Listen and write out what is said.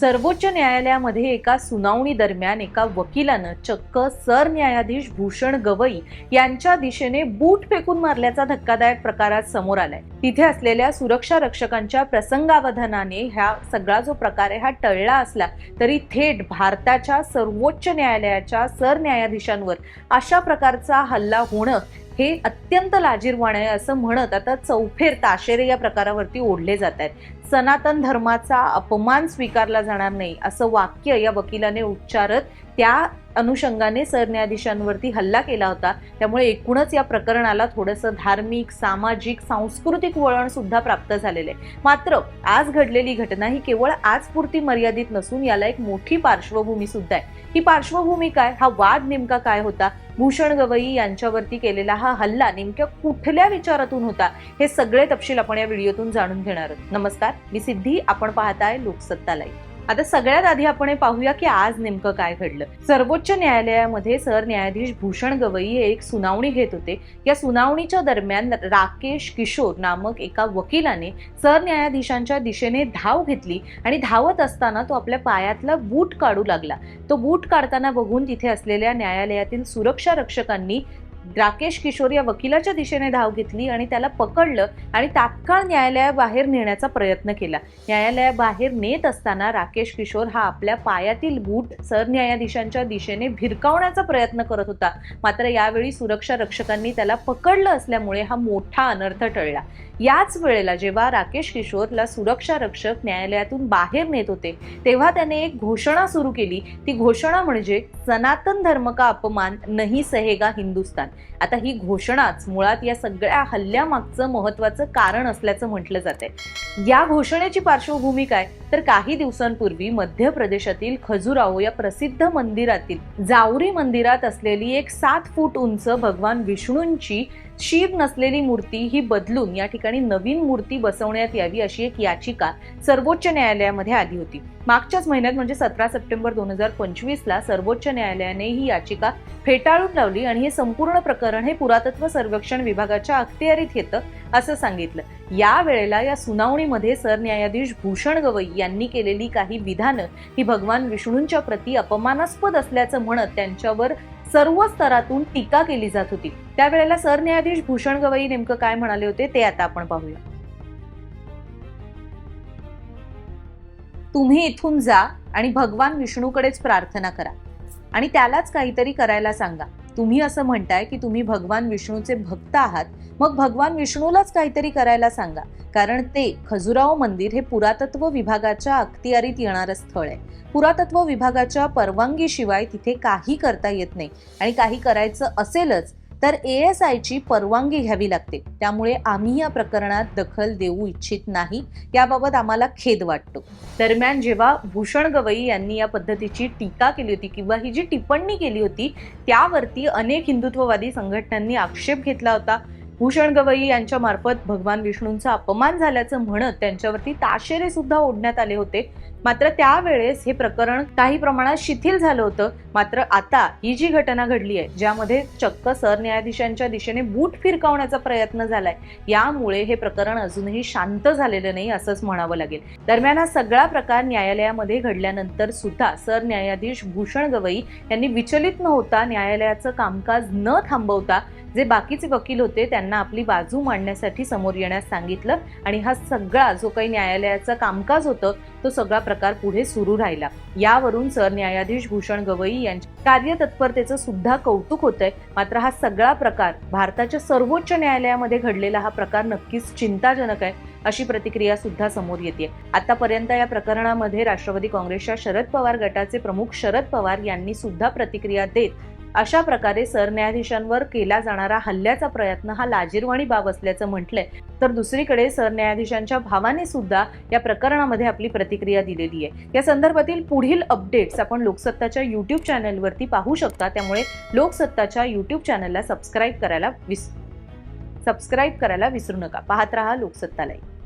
सर्वोच्च न्यायालयामध्ये एका सुनावणी दरम्यान एका वकिलानं चक्क सरन्यायाधीश भूषण गवई यांच्या दिशेने बूट फेकून मारल्याचा धक्कादायक प्रकार आज समोर आलाय. तिथे असलेल्या सुरक्षा रक्षकांच्या प्रसंगावधानाने ह्या सगळा जो प्रकार आहे हा टळला असला तरी थेट भारताच्या सर्वोच्च न्यायालयाच्या सरन्यायाधीशांवर अशा प्रकारचा हल्ला होणं हे अत्यंत लाजीरवाण आहे असं म्हणत आता चौफेर ताशेरे या प्रकारावरती ओढले जात आहेत. सनातन धर्माचा अपमान स्वीकारला जाणार नाही असं वाक्य या वकिलाने उच्चारत त्या अनुषंगाने सरन्यायाधीशांवरती हल्ला केला होता. त्यामुळे एकूणच या प्रकरणाला थोडंसं धार्मिक सामाजिक सांस्कृतिक वळण सुद्धा प्राप्त झालेलं आहे. मात्र आज घडलेली घटना ही केवळ आजपुरती मर्यादित नसून याला एक मोठी पार्श्वभूमी सुद्धा आहे. ही पार्श्वभूमी काय? हा वाद नेमका काय होता? भूषण गवई यांच्यावरती केलेला हा हल्ला नेमक्या कुठल्या विचारातून होता? हे सगळे तपशील आपण या व्हिडिओतून जाणून घेणार आहोत. नमस्कार मी सिद्धी. आपण पाहताय लोकसत्ता लाईव्ह. आता सगळ्यात आधी आपण हे पाहूया की आज नेमकं काय घडलं. सर्वोच्च न्यायालयामध्ये सरन्यायाधीश भूषण गवई हे एक सुनावणी घेत होते. या सुनावणीच्या दरम्यान राकेश किशोर नामक एका वकिलाने सरन्यायाधीशांच्या दिशेने धाव घेतली आणि धावत असताना तो आपल्या पायातला बूट काढू लागला. तो बूट काढताना बघून तिथे असलेल्या न्यायालयातील सुरक्षा रक्षकांनी राकेश किशोर या वकिलाच्या दिशेने धाव घेतली आणि त्याला पकडलं आणि तात्काळ न्यायालयाबाहेर नेण्याचा प्रयत्न केला. न्यायालयाबाहेर नेत असताना राकेश किशोर हा आपल्या पायातील बूट सरन्यायाधीशांच्या दिशेने भिरकावण्याचा प्रयत्न करत होता. मात्र यावेळी सुरक्षा रक्षकांनी त्याला पकडलं असल्यामुळे हा मोठा अनर्थ टळला. याच वेळेला जेव्हा राकेश किशोरला सुरक्षा रक्षक न्यायालयातून बाहेर नेत होते तेव्हा त्याने एक घोषणा सुरू केली. ती घोषणा म्हणजे सनातन धर्म का अपमान नाही सहेगा हिंदुस्तान. आता ही घोषणाच मुळात या सगळ्या हल्ल्यामागचं महत्वाचं कारण असल्याचं म्हटलं जाते या घोषणेची पार्श्वभूमी काय? तर काही दिवसांपूर्वी मध्य प्रदेशातील खजुराहो या प्रसिद्ध मंदिरातील जावरी मंदिरात असलेली एक सात फूट उंच भगवान विष्णूंची शिव नसलेली मूर्ती ही बदलून या ठिकाणी नवीन मूर्ती बसवण्यात यावी अशी एक याचिका सर्वोच्च न्यायालयामध्ये आली होती. मागच्याच महिन्यात म्हणजे सतरा सप्टेंबर दोन हजार पंचवीसला सर्वोच्च न्यायालयाने ही याचिका फेटाळून लावली आणि हे संपूर्ण प्रकरण हे पुरातत्व सर्वेक्षण विभागाच्या अखत्यारीत येतं असं सांगितलं. या वेळेला या सुनावणीमध्ये सरन्यायाधीश भूषण गवई यांनी केलेली काही विधानं ही भगवान विष्णूंच्या प्रती अपमानास्पद असल्याचं म्हणत त्यांच्यावर सर्व स्तरातून टीका केली जात होती. त्यावेळेला सरन्यायाधीश भूषण गवई नेमकं काय म्हणाले होते ते आता आपण पाहूया. तुम्ही इथून जा आणि भगवान विष्णूकडेच प्रार्थना करा आणि त्यालाच काहीतरी करायला सांगा. तुम्ही असं म्हणताय की तुम्ही भगवान विष्णूचे भक्त आहात मग भगवान विष्णूलाच काहीतरी करायला सांगा. कारण ते खजुराहो मंदिर हे पुरातत्व विभागाच्या अखत्यारीत येणारं स्थळ आहे. पुरातत्व विभागाच्या परवानगीशिवाय तिथे काही करता येत नाही. आणि काही करायचं असेलच तर ए एस आयची परवानगी घ्यावी लागते. त्यामुळे आम्ही या प्रकरणात दखल देऊ इच्छित नाही. याबाबत आम्हाला खेद वाटतो. दरम्यान जेव्हा भूषण गवई यांनी या पद्धतीची टीका केली होती किंवा ही जी टिप्पणी केली होती त्यावरती अनेक हिंदुत्ववादी संघटनांनी आक्षेप घेतला होता. भूषण गवई यांच्या मार्फत भगवान विष्णूंचा अपमान झाल्याचं म्हणत त्यांच्यावरती ताशेरे सुद्धा ओढण्यात आले होते. मात्र त्यावेळेस हे प्रकरण काही प्रमाणात शिथिल झालं होतं. मात्र आता ही जी घटना घडली आहे ज्यामध्ये चक्क सरन्यायाधीशांच्या दिशेने बूट फिरकावण्याचा प्रयत्न झालाय यामुळे हे प्रकरण अजूनही शांत झालेलं नाही असंच म्हणावं लागेल. दरम्यान हा सगळा प्रकार न्यायालयामध्ये घडल्यानंतर सुद्धा सरन्यायाधीश भूषण गवई यांनी विचलित न होता न्यायालयाचं कामकाज न थांबवता जे बाकीचे वकील होते त्यांना आपली बाजू मांडण्यासाठी समोर येण्यास सांगितलं आणि हा सगळा जो काही न्यायालयाचं कामकाज होतं तो सगळा प्रकार पुढे सुरू राहिला. यावरून सरन्यायाधीश भूषण गवई यांच्या कार्यतत्परतेचं सुद्धा कौतुक होतंय. मात्र हा सगळा प्रकार भारताच्या सर्वोच्च न्यायालयामध्ये घडलेला हा प्रकार नक्कीच चिंताजनक आहे अशी प्रतिक्रिया सुद्धा समोर येते आतापर्यंत या प्रकरणामध्ये राष्ट्रवादी काँग्रेसच्या शरद पवार गटाचे प्रमुख शरद पवार यांनी सुद्धा प्रतिक्रिया देत अशा प्रकारे सरन्यायाधीशांवर केला जाणारा हल्ल्याचा प्रयत्न हा लाजीरवाणी बाब असल्याचं म्हटलंय. तर दुसरीकडे सरन्यायाधीशांच्या भावाने सुद्धा या प्रकरणामध्ये आपली प्रतिक्रिया दिलेली आहे. या संदर्भातील पुढील अपडेट्स आपण लोकसत्ताच्या युट्यूब चॅनलवरती पाहू शकता. त्यामुळे लोकसत्ताच्या युट्यूब चॅनलला सबस्क्राईब करायला विस सबस्क्राईब करायला विसरू नका. पाहत रहा लोकसत्ता लाईव्ह